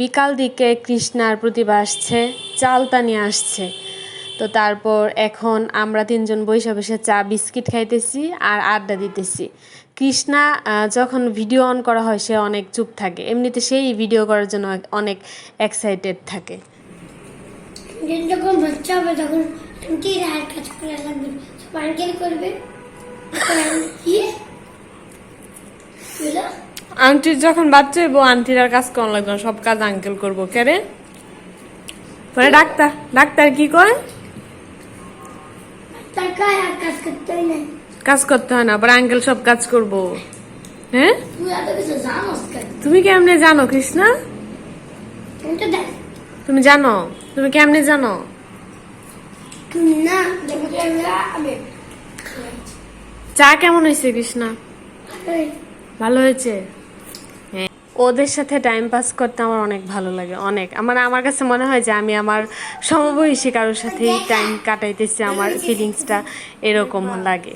বিকাল দিকে কৃষ্ণার প্রতিভা আসছে চালতা নিয়ে আসছে। তো তারপর এখন আমরা তিনজন বসে বসে চা, বিস্কিট খাইতেছি আর আড্ডা দিতেছি। কৃষ্ণা যখন ভিডিও অন করা হয়, সে অনেক চুপ থাকে। এমনিতে সেই ভিডিও করার জন্য অনেক এক্সাইটেড থাকে। যখন বাচ্চা হবে, তখন আর কাজ লাগবে? করবে? কি? আন্টির যখন বাচ্চা হইব আন্টির আর কাজ করা লাগবে না, সব কাজ আঙ্কেল করব। কেরে পরে ডাক্তার ডাক্তার কি কয়? কাজ করতে হয় না। আবার আঙ্কেল সব কাজ করব। হ্যাঁ? তুমি কেমনে জানো কৃষ্ণা? তুমি জানো তুমি কেমনে জানো? চা কেমন হয়েছে কৃষ্ণা? ভালো হয়েছে? হ্যাঁ ওদের সাথে টাইম পাস করতে আমার অনেক ভালো লাগে, অনেক। আমার আমার কাছে মনে হয় যে আমি আমার সমবয়সী কারোর সাথেই টাইম কাটাইতেছি, আমার ফিলিংসটা এরকম লাগে।